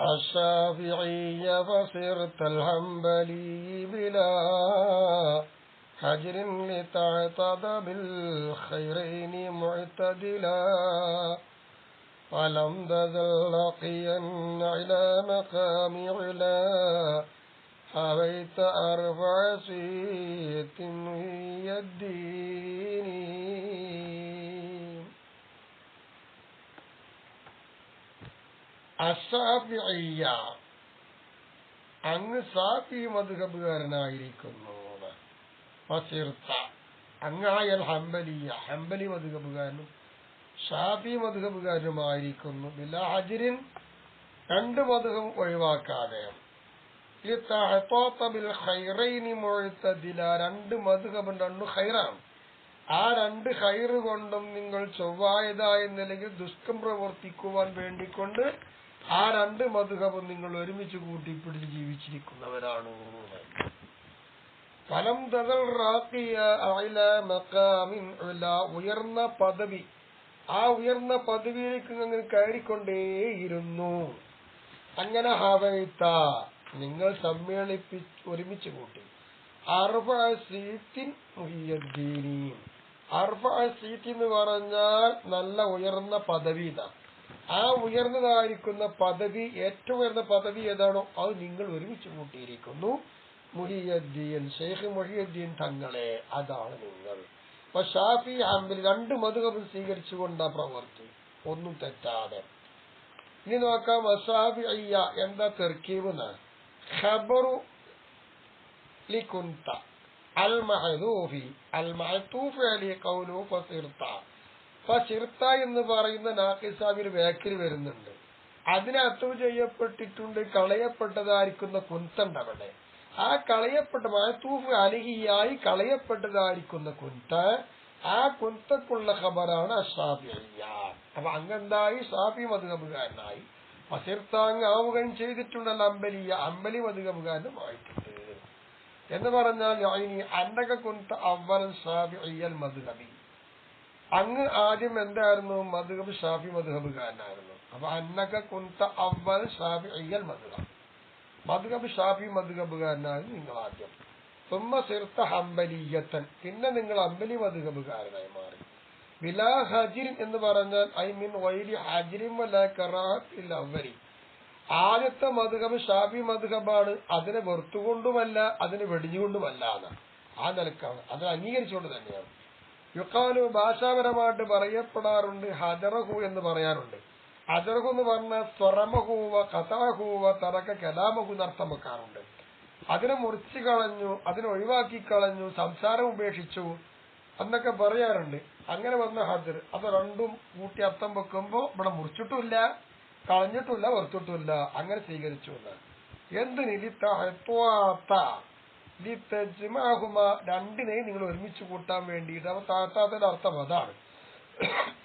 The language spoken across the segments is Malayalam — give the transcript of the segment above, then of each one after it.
الشافعي فصرت الحنبلي بلا حجر لتعتد بالخيرين معتدلا. ولم تزل لقيا على مقام علا؟ حويت أرفع صيت هي الدين. അസാഫിയ അങ്ങ് സാഫി മധുഹബുകാരനായിരിക്കുന്നു അങ്ങായൽ ഹംബലിയ ഹംബലി മധുഹബുകാരനും ഷാഫി മധുഹബുകാരനുമായിരിക്കുന്നു ബില്ലാ ഹജിരിൻ രണ്ട് മധുഹം ഒഴിവാക്കാതെ. രണ്ട് മധുഹബും രണ്ടു ഹൈറാണ് ആ രണ്ട് ഹൈറ് കൊണ്ടും നിങ്ങൾ ചൊവ്വായതായ നിലയിൽ ദുഷ്കം പ്രവർത്തിക്കുവാൻ വേണ്ടിക്കൊണ്ട് ആ രണ്ട് മധുഹവും നിങ്ങൾ ഒരുമിച്ച് കൂട്ടിപ്പിടിച്ച് ജീവിച്ചിരിക്കുന്നവരാണ്. ഫലം ഉല ഉയർന്ന പദവി. ആ ഉയർന്ന പദവിയിലേക്ക് നിങ്ങൾ കയറിക്കൊണ്ടേയിരുന്നു. അങ്ങനെ ഹവൈത്ത നിങ്ങൾ സമ്മേളിപ്പി ഒരുമിച്ച് കൂട്ടി. അർഫ സീത്തിൻ മുഹിയദ്ദീനി സീറ്റ് എന്ന് പറഞ്ഞാൽ നല്ല ഉയർന്ന പദവി ഇതാണ് ആ ഉയർന്നതായിരിക്കുന്ന പദവി ഏറ്റവും ഉയർന്ന പദവി ഏതാണോ അത് നിങ്ങൾ ഒരുമിച്ച് കൂട്ടിയിരിക്കുന്നു. മുഹിയദ്ദീൻ ഷെയ്ഖ് മുഹിയദ്ദീൻ തങ്ങളെ അതാണ് നിങ്ങൾ. അപ്പൊ ഷാഫി ഹംബലി രണ്ട് മധുഹബും സ്വീകരിച്ചുകൊണ്ട പ്രവർത്തി. ഒന്നും തെറ്റാതെ. ഇനി നോക്കാം അസാബി അയ്യ എന്താ തെർക്കീബ് ഖബറു ലികുന്ത അൽ മഹദൂഫി. അൽ മഹത്തൂഫ് അലി കൗലു ഫസിർത്ത. ഫസിർത്ത എന്ന് പറയുന്ന നാക്കിസാബിൽ വേക്കിൽ വരുന്നുണ്ട്. അതിനെ അത്തവ് ചെയ്യപ്പെട്ടിട്ടുണ്ട് കളയപ്പെട്ടതായിരിക്കുന്ന കുന്തണ്ട് അവിടെ. ആ കളയപ്പെട്ട മഹത്തൂഫ് അലിഹിയായി കളയപ്പെട്ടതായിരിക്കുന്ന കുന്ത ആ കുന്തക്കുള്ള ഖബറാണ് അഷാഫിയ അപ്പൊ അങ്ങെന്തായി? ഷാഫി മധുകബുകാരനായി ഫസിർത്താങ് ആവുകയും ചെയ്തിട്ടുണ്ടല്ലോ അമ്പലിയ അമ്പലി മധുകബുകാരനുമായിട്ടുണ്ട് എന്ന് പറഞ്ഞാൽ അന്നക കുന്ത അവൻ ഷാഫി അയ്യൽ മധുഹബി അങ്ങ് ആദ്യം എന്തായിരുന്നു? മധുഹബ് ഷാഫി മധുഹബുകാരനായിരുന്നു അപ്പൊ അന്നക കുന്ത അവൽ ഷാഫി അയ്യൽ മധുഹബ് മധുഹബ് ഷാഫി മധുഹബുകാരനായിരുന്നു നിങ്ങൾ ആദ്യം. തുമ്മ സിർത്ത ഹംബലിയത്തൻ. പിന്നെ നിങ്ങൾ അമ്പലി മധുഹബുകാരനായി മാറി. വിലാ ഹജിൻ എന്ന് പറഞ്ഞാൽ ഐ മീൻ വൈലി ഹജിരിൻ വല്ല കറാത്തിൽ അവരി ആദ്യത്തെ മധുഹബ് ഷാഫി മധുഹബാണ് അതിനെ വെറുത്തുകൊണ്ടുമല്ല അതിനെ വെടിഞ്ഞുകൊണ്ടുമല്ല എന്ന് ആ നിലക്കാണ്. അത് അംഗീകരിച്ചുകൊണ്ട് തന്നെയാണ്. യുക്കാലു ഭാഷാപരമായിട്ട് പറയപ്പെടാറുണ്ട് ഹജറഹു എന്ന് പറയാറുണ്ട്. ഹജറഹു എന്ന് പറഞ്ഞാൽ സ്വറമഹൂവ കഥാഹൂവ തറക്ക കലാമഹു എന്നർത്ഥം വെക്കാറുണ്ട്. അതിനെ മുറിച്ചു കളഞ്ഞു അതിനെ ഒഴിവാക്കി കളഞ്ഞു സംസാരം ഉപേക്ഷിച്ചു എന്നൊക്കെ പറയാറുണ്ട്. അങ്ങനെ വന്ന ഹജർ. അത് രണ്ടും കൂട്ടി അർത്ഥം വെക്കുമ്പോ ഇവിടെ മുറിച്ചിട്ടുമില്ല കളഞ്ഞിട്ടില്ല വെറുത്തിട്ടില്ല അങ്ങനെ സ്വീകരിച്ചു എന്തിന് ലിത്തജ്മാഹുമ രണ്ടിനെയും നിങ്ങൾ ഒരുമിച്ച് കൂട്ടാൻ വേണ്ടിയിട്ട്. അവ താത്താത്തിന്റെ അർത്ഥം അതാണ്.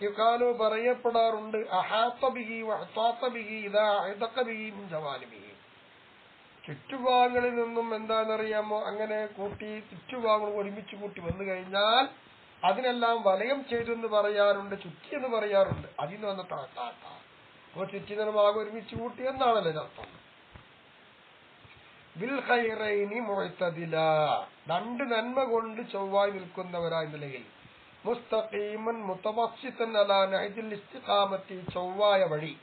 യുക്കാലോ പറയപ്പെടാറുണ്ട് അഹാത്തബിഹി വഹത്താത്തബിഹി ഇതാ ഇതക്കബിഹി ജവാലിബിഹി ചുറ്റുഭാഗങ്ങളിൽ നിന്നും എന്താണെന്നറിയാമോ? അങ്ങനെ കൂട്ടി ചുറ്റുഭാഗങ്ങൾ ഒരുമിച്ച് കൂട്ടി വന്നു കഴിഞ്ഞാൽ അതിനെല്ലാം വലയം ചെയ്തു എന്ന് പറയാറുണ്ട് ചുറ്റി എന്ന് പറയാറുണ്ട് അതിന് വന്ന താത്താത്ത. അപ്പൊ ചുറ്റിനമാകെ ഒരുമിച്ച് കൂട്ടി എന്നാണല്ലോ ഇതിനർത്ഥം. ബിൽ ഖൈറൈനി മുഴത്തതില രണ്ട് നന്മ കൊണ്ട് ചൊവ്വായി നിൽക്കുന്നവരായ നിലയിൽ. മുസ്തഖീമൻ മുത്തവസ്സിത്തൻ അലാ നഹജിൽ ഇസ്തിഖാമത്തി ചൊവ്വായ വഴി.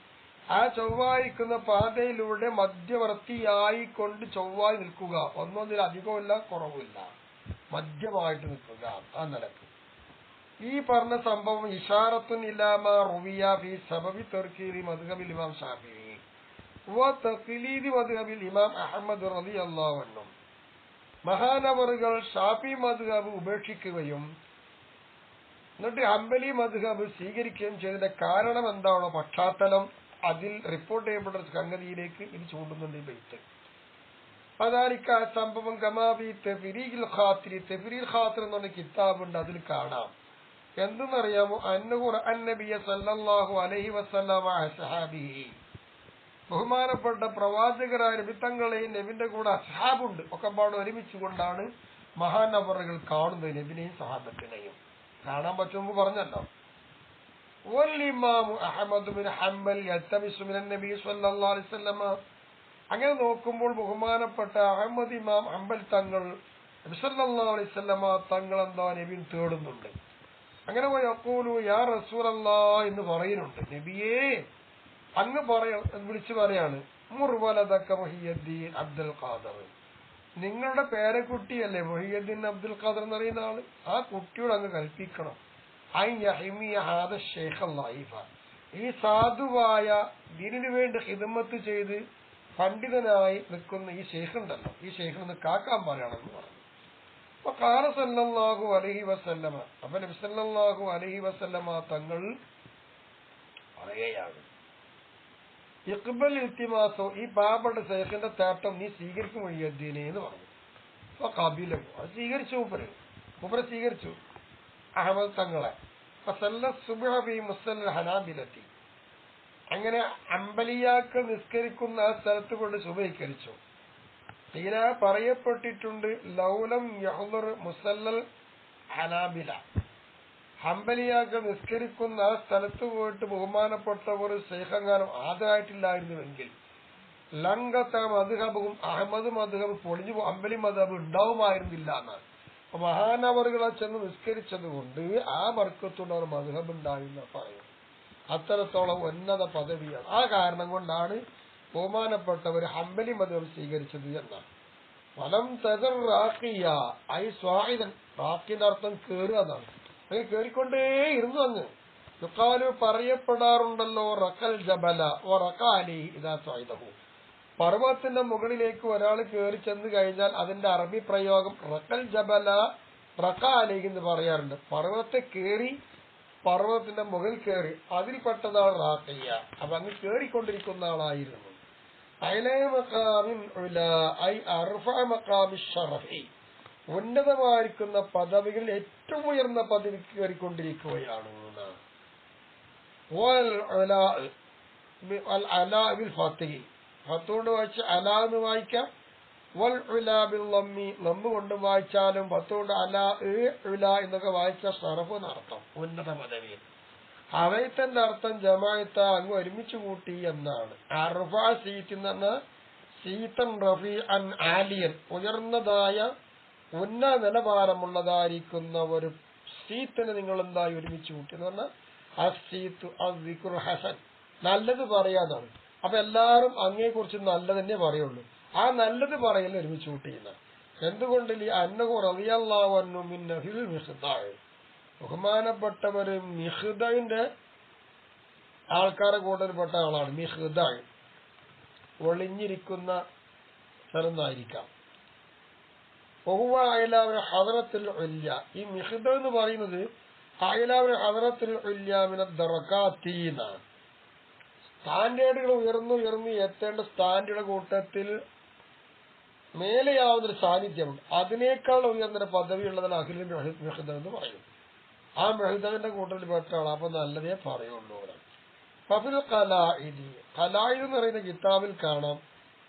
ആ ചൊവ്വായിക്കുന്ന പാതയിലൂടെ മധ്യവർത്തിയായി കൊണ്ട് ചൊവ്വായി നിൽക്കുക. ഒന്നൊന്നിൽ അധികമില്ല കുറവുമില്ല. മധ്യമായിട്ട് നിൽക്കുക. ആ നിലയ്ക്ക് ഈ പറഞ്ഞ സംഭവം ഇഷാറത്തുൻ ഇലാമ റുവിയ ഫി സബബി തെർക്കീരി മധുഹബിൽ ഇമാം ഷാഫി. മദ്ഹബിൽ ഇമാം അഹമ്മദ് മഹാനവറുകൾ ഷാഫി മധുഹബ് ഉപേക്ഷിക്കുകയും എന്നിട്ട് ഹംബലി മധുഹബ് സ്വീകരിക്കുകയും ചെയ്തതിന്റെ കാരണം എന്താണോ പശ്ചാത്തലം അതിൽ റിപ്പോർട്ട് ചെയ്യപ്പെട്ട സംഗതിയിലേക്ക് ഇത് ചൂണ്ടുന്നുണ്ട് ഈ ബെയ്ത്ത് ആ സംഭവം ഗമാബി തെഫിരീൽ ഖാത്തിരി. തെഫിരീൽ ഖാത്തിർ എന്ന് പറഞ്ഞ കിതാബുണ്ട് അതിൽ കാണാം. എന്തെന്നറിയാമോ? അന്നബിയ സല്ലല്ലാഹു അലൈഹി വസ്ലാം ബഹുമാനപ്പെട്ട പ്രവാചകരായ നബിത്തങ്ങളെയും നബിന്റെ കൂടെ അസഹാബുണ്ട് ഒക്കെ പാട് ഒരുമിച്ച് കൊണ്ടാണ് മഹാനവറുകൾ കാണുന്നത് നബിനെയും സഹാബത്തിനെയും. കാണാൻ പറ്റുമ്പ് പറഞ്ഞല്ലോ. അങ്ങനെ നോക്കുമ്പോൾ ബഹുമാനപ്പെട്ട അഹമ്മദ് ഇമാം അമ്പൽ തങ്ങൾ അലിസ്വല്ലാ തങ്ങൾ എന്താ നബീൻ തേടുന്നുണ്ട്? അങ്ങനെ യാ റസൂറല്ലാ എന്ന് പറയുന്നുണ്ട്. നബിയേ അങ്ങ് പറയ വിളിച്ചു പറയാണ് അബ്ദുൽ ഖാദർ. നിങ്ങളുടെ പേരക്കുട്ടിയല്ലേ മൊഹിയദ്ദീൻ അബ്ദുൽ ഖാദർ എന്ന് പറയുന്ന ആൾ? ആ കുട്ടിയോട് അങ്ങ് കൽപ്പിക്കണം. ഈ സാധുവായ ദീനിനു വേണ്ടി ഹിദമത്ത് ചെയ്ത് പണ്ഡിതനായി നിൽക്കുന്ന ഈ ഷെയ്ഖ് ഉണ്ടല്ലോ ഈ ഷെയ്ഖിന് കാക്കാൻ പറയണമെന്ന് പറഞ്ഞു. അപ്പൊ കാല സല്ലല്ലാഹു അലൈഹി വസല്ലമ അപ്പൊ നബി അലഹി അലൈഹി വസല്ലമ തങ്ങൾ പറയുകയാണ് ഇഖ്ബൽ ഇൽത്തിമാസോ ഈ പാവപ്പെട്ട ശേഖന്റെ തേട്ടം നീ സ്വീകരിക്കും വഴിയദ്ദീനെ എന്ന് പറഞ്ഞു. അപ്പൊ കബില അത് സ്വീകരിച്ചു മൂപ്പര് മൂപ്പര് സ്വീകരിച്ചു. അഹമ്മദ് തങ്ങളെ. ഹനാബിലെത്തി. അങ്ങനെ അമ്പലിയാക്കൾ നിസ്കരിക്കുന്ന ആ സ്ഥലത്ത് കൊണ്ട് ശുഭീകരിച്ചു തീര പറയപ്പെട്ടിട്ടുണ്ട് ലൗലം യഹുദർ മുസല്ലൽ ഹനാബില. ഹംബലിയാക്കൾ നിസ്കരിക്കുന്ന സ്ഥലത്ത് പോയിട്ട് ബഹുമാനപ്പെട്ട ഒരു ശേഖങ്കാനം ആദരായിട്ടില്ലായിരുന്നുവെങ്കിൽ ലങ്കത്ത മധുഹബും അഹമ്മദ് മധുഹബും പൊളിഞ്ഞു അമ്പലി മധബ് ഉണ്ടാവുമായിരുന്നില്ല എന്നാണ്. മഹാനവറുകളെ ചെന്ന് നിസ്കരിച്ചത് കൊണ്ട് ആ വർക്കത്തുള്ള ഒരു മധുഹബ് ഉണ്ടായിരുന്ന പറയുന്നത് അത്തരത്തോളം ഉന്നത പദവിയാണ്. ആ കാരണം കൊണ്ടാണ് ബഹുമാനപ്പെട്ടവർ ഹംബലി മധുഹബ് സ്വീകരിച്ചത് എന്നാണ്. ഫലം തെതർ റാക്കിയ ഐ സ്വാഹിതൻ റാക്കിന്റെ അർത്ഥം കേറുക എന്നാണ്. അങ്ങനെ കേറിക്കൊണ്ടേ ഇരുന്നു അങ്ങ്. യുക്കാലു പറയപ്പെടാറുണ്ടല്ലോ റക്കൽ ജബല ഓ റക്കാലി ഇതാ സ്വായുധവും പർവതത്തിന്റെ മുകളിലേക്ക് ഒരാൾ കയറി ചെന്ന് കഴിഞ്ഞാൽ അതിന്റെ അറബി പ്രയോഗം റക്കൽ ജബല റക്കാലി എന്ന് പറയാറുണ്ട്. പർവതത്തെ കയറി പർവതത്തിന്റെ മുകളിൽ കയറി അതിൽപ്പെട്ടതാണ് റാക്കയ്യ അപ്പൊ അങ്ങ് കേറിക്കൊണ്ടിരിക്കുന്ന ആളായിരുന്നു. അയലേ മക്കാമിൻ ഐ അർഫ മക്കാമി ഷറഫി. ഉന്നതമായിരിക്കുന്ന പദവികളിൽ ഏറ്റവും ഉയർന്ന പദവിക്ക് കയറിക്കൊണ്ടിരിക്കുകയാണ്. ഫത്തുകൊണ്ട് വായിച്ച അല എന്ന് വായിക്കാം. വൽ ഉലാ ബിൽ ലമ്മി. ലമ്മ് കൊണ്ട് വായിച്ചാലും ഫത്തുകൊണ്ട് അലാ ഉല എന്നൊക്കെ വായിച്ച ഷറഫ് എന്നർത്ഥം ഉന്നത പദവിയിൽ അവയത്തന്റെ അർത്ഥം ജമായത്ത അങ്ങ് ഒരുമിച്ച് കൂട്ടി എന്നാണ്. അർഫ സീറ്റ് എന്ന് സീത്തൻ റഫി അൻ ആലിയൻ. ഉയർന്നതായ ഉന്നത നിലവാരമുള്ളതായിരിക്കുന്ന ഒരു സീത്തിനെ നിങ്ങൾ എന്തായി ഒരുമിച്ച് കൂട്ടി? എന്ന് പറഞ്ഞാൽ അസീത്ത് ഹസൻ. നല്ലത് പറയാന്നാണ് അപ്പൊ എല്ലാവരും അങ്ങയെ കുറിച്ച് നല്ലത് തന്നെ പറയുള്ളൂ. ആ നല്ലത് പറയൽ ഒരുമിച്ച് കൂട്ടിയെന്ന് എന്തുകൊണ്ട് ഈ അന്നഹു റളിയല്ലാഹു മിൻ നഹിൽ മിഖ്താഹ് ബഹുമാനപ്പെട്ടവര് മിഹ്ദന്റെ ആൾക്കാരെ കൂട്ടത്തിൽപ്പെട്ട ആളാണ് മിഹുദ ഒളിഞ്ഞിരിക്കുന്ന സ്ഥലന്നായിരിക്കാം ഈ എന്ന് പറയുന്നത് സ്റ്റാൻഡേർഡുകൾ ഉയർന്നു ഉയർന്നു എത്തേണ്ട സ്റ്റാൻഡേർഡ് കൂട്ടത്തിൽ മേലെയാവുന്നൊരു സാന്നിധ്യമുണ്ട്. അതിനേക്കാൾ ഉയർന്ന പദവിയുള്ളതാണ് അഖിലിൻ മെഹദ എന്ന് പറയുന്നു ആ മെഹദവിന്റെ കൂട്ടത്തിൽ പെട്ട ആളാ അപ്പൊ നല്ലതേ പറയുള്ളൂ ഫഫിൽ കലായി കലായിദ് എന്ന് പറയുന്ന കിതാബിൽ കാണാം.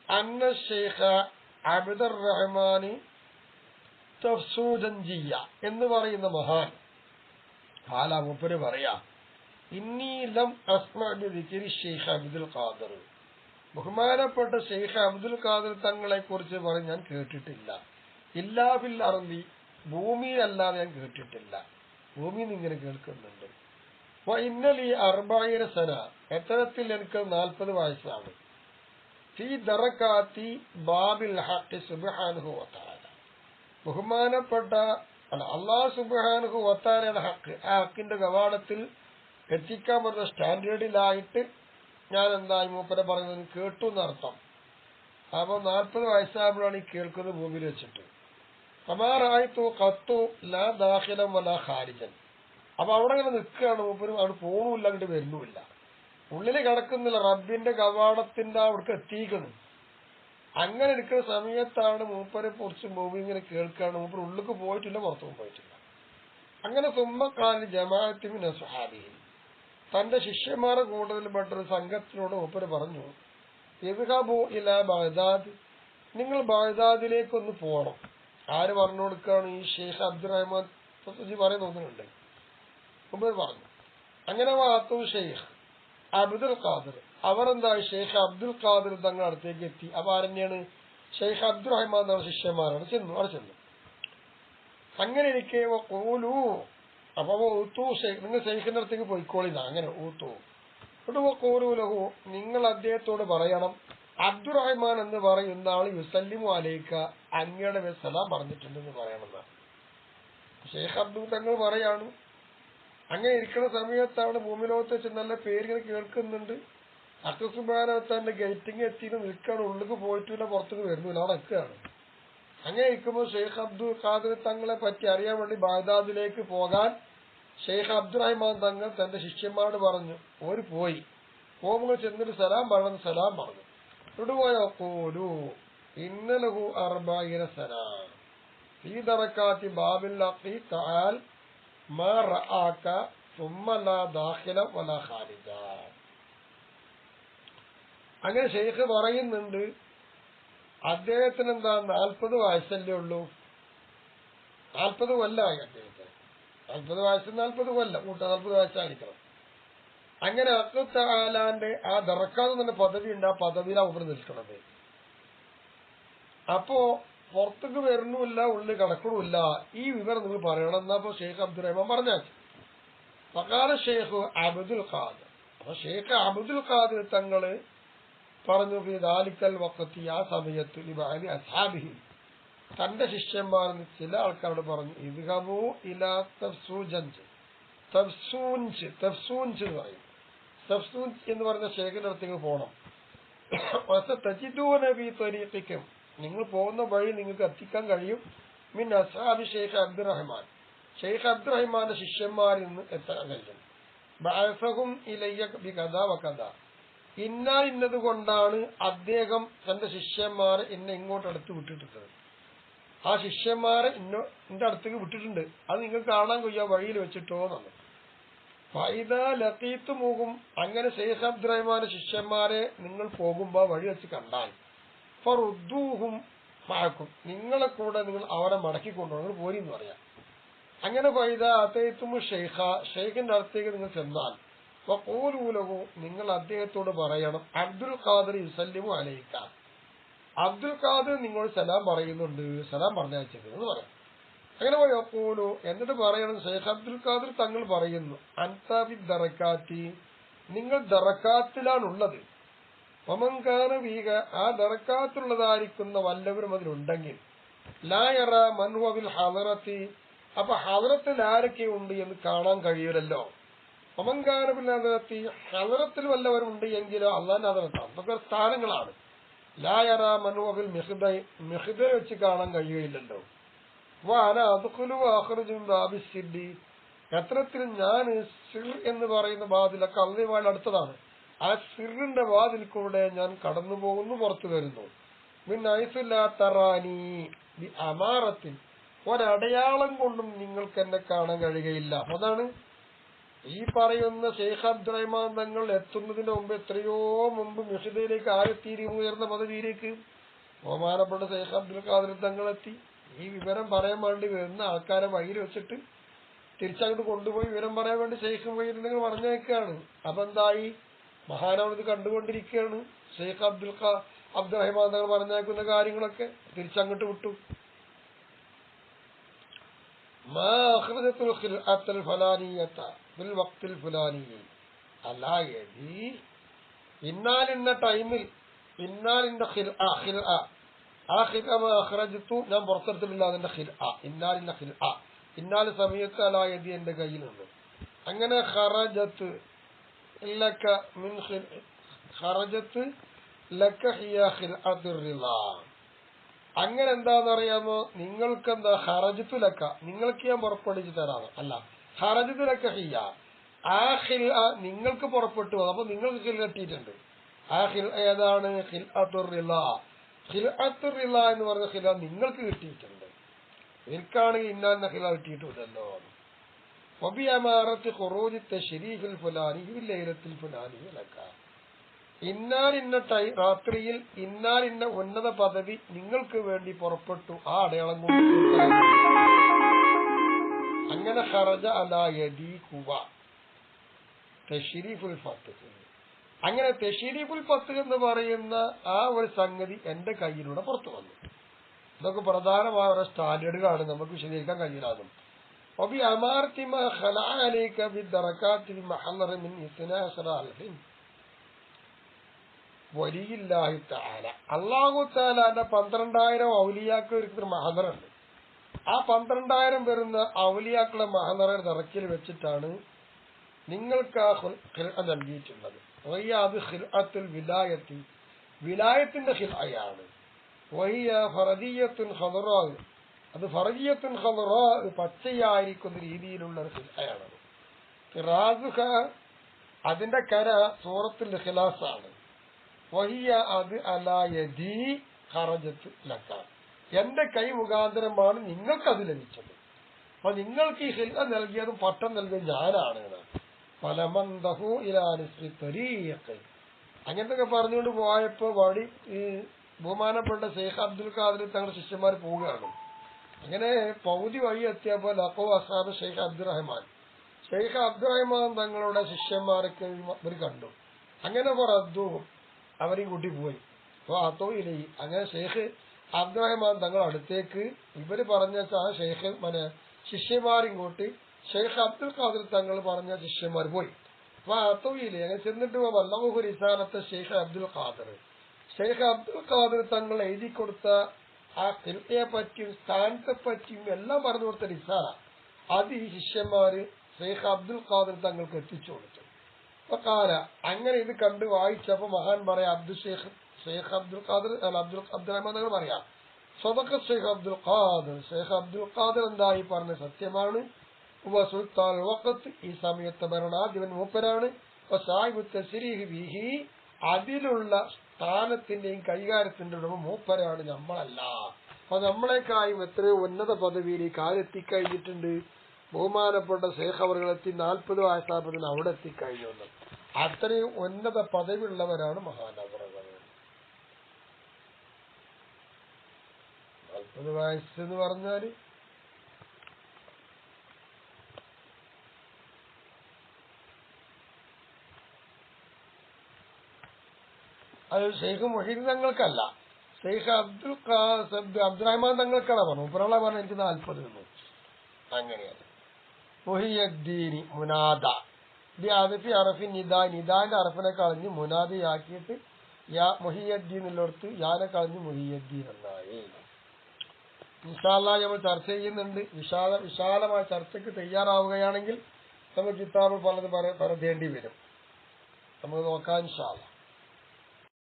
അന്ന ഷെയ്ഖ അബിദുർ റഹ്മാനി തഫ്സൂദൻജിയ എന്ന് പറയുന്ന മഹാൻ. കാല മുപ്പര് പറയാ അബ്ദുൽ ബഹുമാനപ്പെട്ട ഷെയ്ഖ് അബ്ദുൽ ഖാദർ തങ്ങളെ കുറിച്ച് പറഞ്ഞ് ഞാൻ കേട്ടിട്ടില്ല. ഇല്ലാ ഫിൽ അറബി ഭൂമിയിലല്ലാതെ ഞാൻ കേട്ടിട്ടില്ല. ഭൂമിയിൽ നിന്ന് ഇങ്ങനെ കേൾക്കുന്നുണ്ട്. ഇന്നലെ അറുപായിര സന എത്തരത്തിൽ എനിക്ക് നാൽപ്പത് വയസ്സാണ്. ഫീ ദറക്കാത്തി ബാബിൽ ഹഖ് സുബ്ഹാനഹു ബഹുമാനപ്പെട്ട അല്ല അള്ളാഹു സുബ്ഹാനഹു വതആലയുടെ ഹക്ക്. ആ ഹക്കിന്റെ കവാടത്തിൽ എത്തിക്കാൻ പറ്റുന്ന സ്റ്റാൻഡേർഡിലായിട്ട് ഞാൻ എന്തായി മൂപ്പരെ പറയുന്നത് കേട്ടു എന്നർത്ഥം. അപ്പൊ നാൽപ്പത് വയസ്സാകുമ്പോഴാണ് ഈ കേൾക്കുന്നത് ഭൂമിയിൽ വെച്ചിട്ട്. അമാറായിത്തു കത്തു ലാ ദാഹിലം വല ഖാരിജൻ. അപ്പൊ അവിടെ ഇങ്ങനെ നിൽക്കുകയാണ് മൂപ്പരും. അവിടെ പോണൂല്ല അങ്ങോട്ട് വരുന്നുമില്ല. ഉള്ളിൽ കിടക്കുന്നില്ല. റബ്ബിന്റെ കവാടത്തിന്റെ അവിടേക്ക് എത്തിക്കുന്നു അങ്ങനെ എടുക്കുന്ന സമയത്താണ് മൂപ്പരെ പൊറിച്ച് ഭൂമി ഇങ്ങനെ കേൾക്കാണ്. മൂപ്പർ ഉള്ളിൽ പോയിട്ടില്ല പുറത്തും പോയിട്ടില്ല. അങ്ങനെ സുമ്മക്കാലിന് ജമാഅത്തിമിന് സുഹാബി തന്റെ ശിഷ്യന്മാരെ കൂടുതൽപ്പെട്ട ഒരു സംഘത്തിനോട് മൂപ്പര് പറഞ്ഞു ഇദ്ഹബു ഇല ബഗ്ദാദ്. നിങ്ങൾ ബഗ്ദാദിലേക്ക് ഒന്ന് പോകണം ആര് പറഞ്ഞു കൊടുക്കുകയാണ് ഈ ഷെയ്ഖ് അബ്ദുറഹ്മാൻ സത്തുജി പറയുന്ന തോന്നുന്നുണ്ട്. മുമ്പ് പറഞ്ഞു അങ്ങനെ വാത്തു ഷെയ്ഖ് അബ്ദുൽ ഖാദിർ. അവർ എന്താണ്? ഷെയ്ഖ് അബ്ദുൽ ഖാദിർ തങ്ങളുടെ അടുത്തേക്ക് എത്തി. അപ്പൊ ആരെന്നെയാണ്? ഷെയ്ഖ് അബ്ദുൽ റഹ്മാൻ തങ്ങളുടെ ശിഷ്യന്മാരാണ്. ചെന്നു അവിടെ ചെന്നു. അങ്ങനെ എനിക്ക് അപ്പൊ ഊത്തു നിങ്ങൾ ഷെയ്ഖിന്റെ അടുത്തേക്ക് പോയിക്കോളില്ല അങ്ങനെ ഊത്തു. എന്നിട്ട് കൂലു നിങ്ങൾ അദ്ദേഹത്തോട് പറയണം. അബ്ദുറഹ്മാൻ എന്ന് പറയുന്ന ആൾ യുസല്ലിമു അലൈക്ക അങ്ങയുടെ സലാം പറഞ്ഞിട്ടുണ്ടെന്ന് പറയണമെന്നാണ് ഷെയ്ഖ് അബ്ദുൽ തങ്ങൾ പറയാണ്. അങ്ങനെ ഇരിക്കുന്ന സമയത്താണ് ഭൂമിലോകത്ത് വെച്ച് നല്ല പേരുകൾ കേൾക്കുന്നുണ്ട്. അക്കസുബാനത്താന്റെ ഗേറ്റിംഗ് എത്തിയിട്ട് നിൽക്കാണ് ഉള്ളിക്ക് പോയിട്ടില്ല പുറത്തേക്ക് വരുന്നില്ല അവിടെ നിൽക്കുകയാണ് അങ്ങനെ ഇരിക്കുമ്പോൾ ഷെയ്ഖ് അബ്ദുൽ ഖാദിർ തങ്ങളെ പറ്റി അറിയാൻ വേണ്ടി ബാഗ്ദാദിലേക്ക് പോകാൻ ഷെയ്ഖ് അബ്ദുറഹ്മാൻ തങ്ങൾ തന്റെ ശിഷ്യന്മാരോട് പറഞ്ഞു ഓര് പോയി പോകുമ്പോൾ ചെന്നിട്ട് സലാം പറഞ്ഞു സലാം പറഞ്ഞു ഇടുപോയോ പോലു ഇന്നലഹു അർബായിന സലാം ഈ ദറക്കാത്തി ബാബിൽ تعال ما رآك ثم لا داخل ولا خارج അങ്ങനെ ഷെയ്ഖ് പറയുന്നുണ്ട് അദ്ദേഹത്തിന് എന്താ നാൽപ്പത് വയസ്സല്ലേ ഉള്ളൂ? നാൽപ്പത് കൊല്ലമായി അദ്ദേഹത്തിന്. നാൽപ്പത് വയസ്സ് നാൽപ്പത് കൊല്ലം. കൂട്ട നാൽപ്പത് വയസ്സായിരിക്കണം. അങ്ങനെ അക്കുത്താലാന്റെ ആ ദറക്കാന്ന് തന്നെ പദവി ഉണ്ട്. ആ പദവിയിലാണ് അവർ നിൽക്കണത്. അപ്പോ പുറത്തേക്ക് വരണമില്ല ഉള്ളിൽ കടക്കണമില്ല. ഈ വിവരം നിങ്ങൾ പറയണം. എന്നപ്പോ ഷെയ്ഖ് അബ്ദുറഹ്മാൻ പറഞ്ഞാൽ. പകാല ഷെയ്ഖ് അബ്ദുൽ ഖാദർ. അപ്പൊ ഷെയ്ഖ് അബ്ദുൽ ഖാദർ തങ്ങൾ പറഞ്ഞു ദാലിക്കൽ വക്കത്തി ആ സമയത്ത് ലിബാലി അസാബിഹി തന്റെ ശിഷ്യന്മാരിൽ ചില ആൾക്കാരോട് പറഞ്ഞു ഇദ്ഹബു ഇലാ തഫ്സൂജൻജ്. തഫ്സൂൻജ് തഫ്സൂൻജ് എന്ന് പറയും. തഫ്സൂൻജ് എന്ന് പറഞ്ഞ ശേഖരത്തേക്ക് അടുത്തേക്ക് പോകണം തജിദൂന ബി ത്വരീഖിക്കും നിങ്ങൾ പോകുന്ന വഴി നിങ്ങൾക്ക് എത്തിക്കാൻ കഴിയും. മിൻ അസാബി ഷെയ്ഖ് അബ്ദുറഹ്മാൻ. ഷെയ്ഖ് അബ്ദുറഹ്മാന്റെ ശിഷ്യന്മാരിൽ നിന്ന് എത്താൻ കഴിയും. ബഅസഹും ഇലയ്യ ബി കഥ വ കഥ ഇന്ന ഇന്നത് കൊണ്ടാണ് അദ്ദേഹം തന്റെ ശിഷ്യന്മാരെ എന്നെ ഇങ്ങോട്ട് അടുത്ത് വിട്ടിട്ടുള്ളത്. ആ ശിഷ്യന്മാരെ ഇന്നോ എന്റെ അടുത്തേക്ക് വിട്ടിട്ടുണ്ട്. അത് നിങ്ങൾക്ക് കാണാൻ കഴിയ വഴിയിൽ വെച്ചിട്ടോ എന്നാണ്. ഫൈദ ലത്തീത്ത് മൂകും അങ്ങനെ ഷെയ്ഖ് അബ്ദുറഹ്മാന്റെ ശിഷ്യന്മാരെ നിങ്ങൾ പോകുമ്പോ വഴി വെച്ച് കണ്ടാൽ. ഫറുദ്ദൂഹും മാക്കും. നിങ്ങളെ കൂടെ നിങ്ങൾ അവരെ മടക്കി കൊണ്ടുപോകും പോരി എന്ന് പറയാം. അങ്ങനെ ഫൈദ അത്തേത്തും ഷെയ്ഖ ഷെയ്ഖിന്റെ അടുത്തേക്ക് നിങ്ങൾ ചെന്നാൽ നിങ്ങൾ അദ്ദേഹത്തോട് പറയണം. അബ്ദുൽ ഖാദർ യുസല്ലിമു അലൈക്ക അബ്ദുൽ ഖാദർ നിങ്ങളോട് സലാം പറയുന്നുണ്ട് സലാം പറഞ്ഞയച്ചത് എന്ന് പറയാം. അങ്ങനെ പോയോലു എന്നിട്ട് പറയണം ഷെയ്ഖ് അബ്ദുൽ ഖാദർ തങ്ങൾ പറയുന്നു അൻതാബി ദറക്കാത്തി നിങ്ങൾ ദറക്കാത്തിലാണുള്ളത്. ഒമങ്കാന വീക ആ ദറക്കാത്തുള്ളതായിരിക്കുന്ന വല്ലവരും അതിലുണ്ടെങ്കിൽ ലായറ മൻഹുവിൽ ഹവറത്തി അപ്പൊ ഹവറത്തിൽ ആരൊക്കെ ഉണ്ട് എന്ന് കാണാൻ കഴിയില്ലല്ലോ ഒമങ്കാനബിൽ ഹലറത്തിൽ വല്ലവരുണ്ട് എങ്കിലോ അള്ളാൻ അതിർത്താം അതൊക്കെ സ്ഥാനങ്ങളാണ്. ലായറ മനോഹിൽ മെഹിദ മെഹ്ദ വെച്ച് കാണാൻ കഴിയുകയില്ലല്ലോ. വാന എത്രത്തിൽ ഞാൻ സിർ എന്ന് പറയുന്ന വാതിലൊക്കെ അള്ളിവാൾ അടുത്തതാണ്. ആ സിറിന്റെ വാതിൽ കൂടെ ഞാൻ കടന്നു പോകുന്നു പുറത്തു വരുന്നു. മിൻ അമാറത്തിൽ ഒരടയാളം കൊണ്ടും നിങ്ങൾക്ക് എന്നെ കാണാൻ കഴിയുകയില്ല. അതാണ് ഈ പറയുന്ന ഷെയ്ഖ് അബ്ദുറഹ്മാൻ തങ്ങൾ എത്തുന്നതിന് മുമ്പ് എത്രയോ മുമ്പ് മിഷിദയിലേക്ക് ആരെത്തിയിരി ഉയർന്ന പദവിയിലേക്ക് ബഹുമാനപ്പെട്ട ഷെയ്ഖ് അബ്ദുൽ ഖാദിർ തങ്ങൾ എത്തി ഈ വിവരം പറയാൻ വേണ്ടി വരുന്ന ആൾക്കാരെ വഴിയിൽ വെച്ചിട്ട് തിരിച്ചങ്ങോട്ട് കൊണ്ടുപോയി വിവരം പറയാൻ വേണ്ടി ഷെയ്ഖ് വഴിയിൽ പറഞ്ഞേക്കാണ് അപ്പൊ എന്തായി? മഹാനവനത് കണ്ടുകൊണ്ടിരിക്കുകയാണ്. ഷെയ്ഖ് അബ്ദുൽ ഖാ അബ്ദുറഹിമാൻ തങ്ങൾ പറഞ്ഞേക്കുന്ന കാര്യങ്ങളൊക്കെ തിരിച്ചങ്ങോട്ട് വിട്ടു. മാ അഖ്റജത്തുൽ ഖിർഅത്തുൽ ഫലാനിയത്ത. വക്തിൽ ഫുലാനി. അല്ല എഴുതി ഇന്നാലിന്ന ടൈമിൽ ഇന്നാലിന്റെ ആ ഹിറജിത്തു ഞാൻ പുറത്തെടുത്തിട്ടില്ല അതിന്റെ ഹിൽ ആ ഇന്നാലിന്റെ ഹിൽ ആ ഇന്നാൽ സമയത്ത് അല എഴുതി എന്റെ കയ്യിലുണ്ട്. അങ്ങനെ ഖറജത്ത് ലക്ക മിൻ ഖറജത്ത് ലക്ക ഹിയ ഹിൽ അങ്ങനെ എന്താന്ന് അറിയാമോ നിങ്ങൾക്കെന്താ ഹറജിത്തുലക്ക നിങ്ങൾക്ക് ഞാൻ പുറപ്പെടുവിച്ച് തരാമോ അല്ല ഹറജത്തു ആഹിൽ നിങ്ങൾക്ക് പുറപ്പെട്ടു. അപ്പൊ നിങ്ങൾക്ക് ഹിൽ കെട്ടിയിട്ടുണ്ട്. ആ ഏതാണ്? ഹിൽ അത്തുറില ഹിൽ എന്ന് പറഞ്ഞ ഹില നിങ്ങൾക്ക് കിട്ടിയിട്ടുണ്ട്. നിൽക്കാണെങ്കിൽ ഇന്നാന്ന ഹില കിട്ടിയിട്ടുണ്ടല്ലോ. വബി അമാറത്ത് ഖുറൂജിത്തെ ഷരീഫിൽ ഫുലാനി ഈ ലൈലത്തിൽ ഫുലാനി ലക്ക ഇന്നാലിന്ന ടൈ രാത്രിയിൽ ഇന്നാലിന്ന ഉന്നത പദവി നിങ്ങൾക്ക് വേണ്ടി പുറപ്പെട്ടു. ആ അടയാളം കൊണ്ട് അങ്ങനെ ഹറജ അല യദി ഹുവ തെഷരീഫുൽ ഫത്ത് അങ്ങനെ തെഷരീഫുൽ ഫത്ത് എന്ന് പറയുന്ന ആ ഒരു സംഗതി എന്റെ കയ്യിലൂടെ പുറത്തു വന്നു ഇതൊക്കെ പ്രധാനമായ ഒരു സ്റ്റാൻഡേർഡുകളാണ് നമുക്ക് വിശദീകരിക്കാൻ കഴിയില്ലാതും وفي أمارة ما خلع عليك بالدركات المحضر من اثنى عشر ألف വലിയില്ലാഹി താല അള്ളാഹു താലാന്റെ പന്ത്രണ്ടായിരം ഔലിയാക്കൾ ഇരിക്കുന്ന മഹദറുണ്ട് ആ പന്ത്രണ്ടായിരം വരുന്ന ഔലിയാക്കളെ മഹദറെ നിറക്കിൽ വെച്ചിട്ടാണ് നിങ്ങൾക്ക് ആ നൽകിയിട്ടുള്ളത്. വയ്യ അത് ഹിൽഅത്തുൽ വിലായത്തി. വിലായത്തിന്റെ ഹിലയാണ് വയ്യ ഫറജീയത്തിൻ ഹദറാ അത് ഫറജിയത്തുൻ ഹദറാ പച്ചയായിരിക്കുന്ന രീതിയിലുള്ള ഒരു ഹിലയാണത് റാസുഖ അതിന്റെ കര സൂറത്തുൽ ഇഖ്ലാസാണ് വഹിയ അത് അലായതി ഹറജത്ത് ലക്ക. എന്റെ കൈ മുഖാന്തരമാണ് നിങ്ങൾക്ക് അത് ലഭിച്ചത്. അപ്പൊ നിങ്ങൾക്ക് ഈ ഹില്ല നൽകിയതും പട്ടം നൽകിയത് ഞാനാണ് പലമന്തഹു ഇലാനുശ്രീ തരീഖ്. അങ്ങനത്തെ പറഞ്ഞുകൊണ്ട് പോയപ്പോ വഴി ഈ ബഹുമാനപ്പെട്ട ഷെയ്ഖ് അബ്ദുൽ ഖാദർ തങ്ങളുടെ ശിഷ്യന്മാർ പോവുകയാണ്. അങ്ങനെ പൗതി വഴി എത്തിയപ്പോ ലക്കോ അസാബ് ഷെയ്ഖ് അബ്ദുറഹ്മാൻ ഷെയ്ഖ് അബ്ദുറഹ്മാൻ തങ്ങളുടെ ശിഷ്യന്മാരൊക്കെ ഇവർ കണ്ടു. അങ്ങനെ പറഞ്ഞു അവരെയും കൂട്ടി പോയി. അപ്പൊ അതോ ഇല്ലേ അങ്ങനെ ഷെയ്ഖ് അബ്ദുറഹ്മാൻ തങ്ങൾ അടുത്തേക്ക്. ഇവർ പറഞ്ഞ ഷെയ്ഖ് മന ശിഷ്യന്മാരും കൂട്ടി ഷെയ്ഖ് അബ്ദുൽ ഖാദിർ തങ്ങൾ പറഞ്ഞ ശിഷ്യന്മാർ പോയി. അപ്പൊ അതോ ഇലി അങ്ങനെ ചെന്നിട്ട് വല്ലമുഹു റിസാനത്തെ Sheikh Abdul Qadir. Sheikh Abdul Qadir തങ്ങൾ എഴുതി കൊടുത്ത ആ കിർത്തയെ പറ്റിയും സ്ഥാനത്തെ പറ്റിയും എല്ലാം പറഞ്ഞു കൊടുത്ത റിസാല. അത് ഈ ശിഷ്യന്മാര് ഷെയ്ഖ് അബ്ദുൽ ഖാദിർ തങ്ങൾക്ക് എത്തിച്ചു കൊടുത്തു. അപ്പൊ കാല അങ്ങനെ ഇത് കണ്ട് വായിച്ചപ്പോ മഹാൻ പറയാം Abdul Sheikh Sheikh Abdul Qadir അല്ല അബ്ദുൽ അബ്ദുറഹ്മാൻ തങ്ങൾ പറയാം. സ്വതക്ക Sheikh Abdul Qadir. Sheikh Abdul Qadir എന്തായി പറഞ്ഞ സത്യമാണ്. സുൽത്താൻ വഖത്ത് ഈ സമയത്ത് ഭരണാധിപൻ മൂപ്പരാണ്. അതിലുള്ള സ്ഥാനത്തിന്റെയും കൈകാര്യത്തിന്റെ ഉടമ മൂപ്പരാണ് നമ്മളല്ല. അപ്പൊ നമ്മളെക്കായും എത്രയോ ഉന്നത പദവിയിൽ ഈ കാലെത്തിക്കഴിഞ്ഞിട്ടുണ്ട് ബഹുമാനപ്പെട്ട ശേഖ് അവർകളെത്തി നാൽപ്പത് വയസ്സാകുന്നതിന് അവിടെ എത്തിക്കഴിഞ്ഞു അത്രയും ഉന്നത പദവിയുള്ളവരാണ് മഹാനവറുകൾ നാൽപ്പത് വയസ്സ് എന്ന് പറഞ്ഞാൽ അത് ഷെയ്ഖ് മൊഹീദ് തങ്ങൾക്കല്ല. ഷെയ്ഖ് അബ്ദുൽ അബ്ദുറഹ്മാൻ തങ്ങൾക്കാണ് പറഞ്ഞു മുപ്പറള പറഞ്ഞു എനിക്ക് നാൽപ്പത് എന്ന്. അങ്ങനെയാണ്. മുനാദ. ഇത് അറഫി അറഫി നിദ. നിദാന്റെ അറഫിനെ കളഞ്ഞ് മുനാദയാക്കിയിട്ട് യാ മുഹിയദ്ദീൻ എല്ലോടത്ത് യാനെ കളഞ്ഞ് മൊഹിയദ്ദീൻ എന്നായി. ഇൻഷാല്ല നമ്മൾ ചർച്ച ചെയ്യുന്നുണ്ട്. വിശാല വിശാലമായ ചർച്ചയ്ക്ക് തയ്യാറാവുകയാണെങ്കിൽ നമുക്ക് കിതാബ് പലത് പറയേണ്ടി വരും. നമുക്ക് നോക്കാം ഇൻഷാല്ല